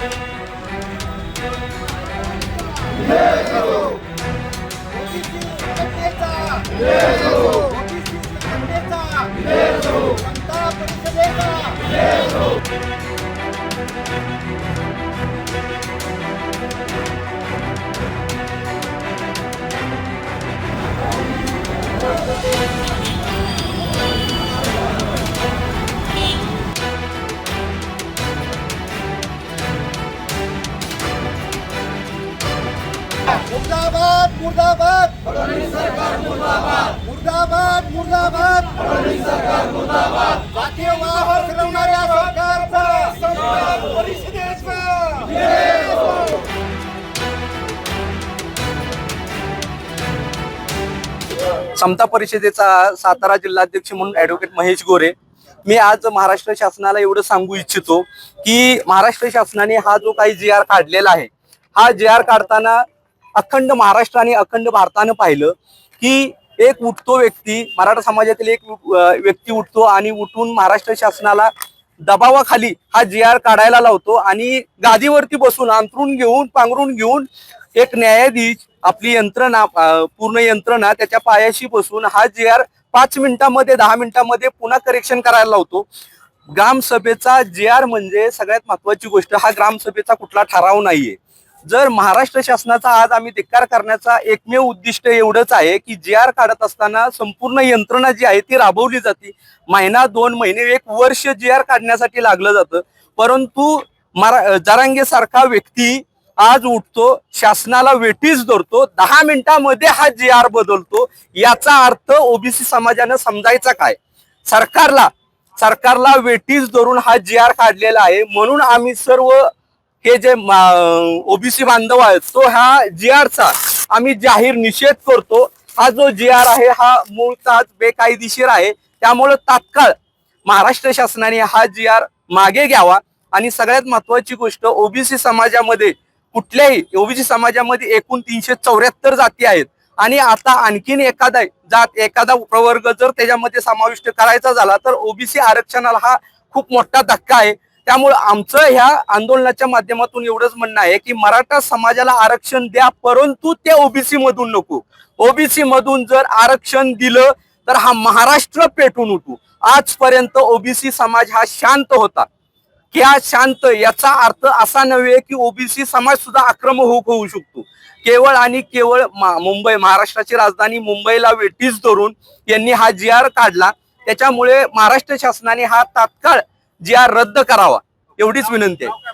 Let's go! मुर्दाबाद. मुर्दाबाद मुर्दाबाद. मुर्दाबाद जातीय वाह फिरवणाऱ्या सरकारचा. समता परिषदेचा सातारा जिल्हाध्यक्ष म्हणून ऍडव्होकेट महेश गोरे. मी आज महाराष्ट्र शासनाला एवढं सांगू इच्छितो की महाराष्ट्र शासनाने हा जो काही जी आर काढलेला आहे हा जी आर काढताना अखंड महाराष्ट्र आणि अखंड भारतानं पाहिलं की एक उठतो व्यक्ती मराठा समाजातील एक व्यक्ती उठतो आणि उठून महाराष्ट्र शासनाला दबावाखाली हा जी आर काढायला लावतो आणि गादीवरती बसून अंतरून घेऊन पांघरून घेऊन एक न्यायाधीश आपली यंत्रणा पूर्ण यंत्रणा त्याच्या पायाशी बसून हा जी आर पाच मिनिटांमध्ये दहा मिनिटांमध्ये पुन्हा करेक्शन करायला लावतो. ग्रामसभेचा जे आर म्हणजे सगळ्यात महत्वाची गोष्ट हा ग्रामसभेचा कुठला ठराव नाहीये. जर महाराष्ट्र शासनाचा आज आम्ही धिक्कार करण्याचा एकमेव उद्दिष्ट एवढंच आहे की जी आर काढत असताना संपूर्ण यंत्रणा जी आहे ती राबवली जाते. महिना दोन महिने एक वर्ष जी आर काढण्यासाठी लागलं जातं. परंतु मरा जरांगे सारखा व्यक्ती आज उठतो शासनाला वेटीस धरतो दहा मिनिटांमध्ये हा जी आर बदलतो. याचा अर्थ ओबीसी समाजानं समजायचा काय? सरकारला सरकारला वेटीस धरून हा जी आर काढलेला आहे. म्हणून आम्ही सर्व हे जे ओबीसी बांधव आहेत तो ह्या जी आरचा. आम्ही जाहीर निषेध करतो हा जो जी आर आहे हा मूळचाच बेकायदेशीर आहे. त्यामुळं तात्काळ महाराष्ट्र शासनाने हा जी आर मागे घ्यावा. आणि सगळ्यात महत्वाची गोष्ट ओबीसी समाजामध्ये कुठल्याही ओबीसी समाजामध्ये एकूण तीनशे चौऱ्याहत्तर जाती आहेत. आणि आता आणखीन एखादा जात एखादा प्रवर्ग जर त्याच्यामध्ये समाविष्ट करायचा झाला तर ओबीसी आरक्षणाला हा खूप मोठा धक्का आहे. त्यामुळे आमचं ह्या आंदोलनाच्या माध्यमातून एवढंच म्हणणं आहे की मराठा समाजाला आरक्षण द्या परंतु ते ओबीसी मधून नको. ओबीसी मधून जर आरक्षण दिलं तर हा महाराष्ट्र पेटून उठू. आजपर्यंत ओबीसी समाज हा शांत होता. की शांत याचा अर्थ असा नव्हे की ओबीसी समाज सुद्धा आक्रमक होऊ शकतो. केवळ आणि केवळ मुंबई महाराष्ट्राची राजधानी मुंबईला वेटीस धरून यांनी हा जी आर काढला. त्याच्यामुळे महाराष्ट्र शासनाने हा तात्काळ जी आर रद्द करावा एवढीच विनंती आहे.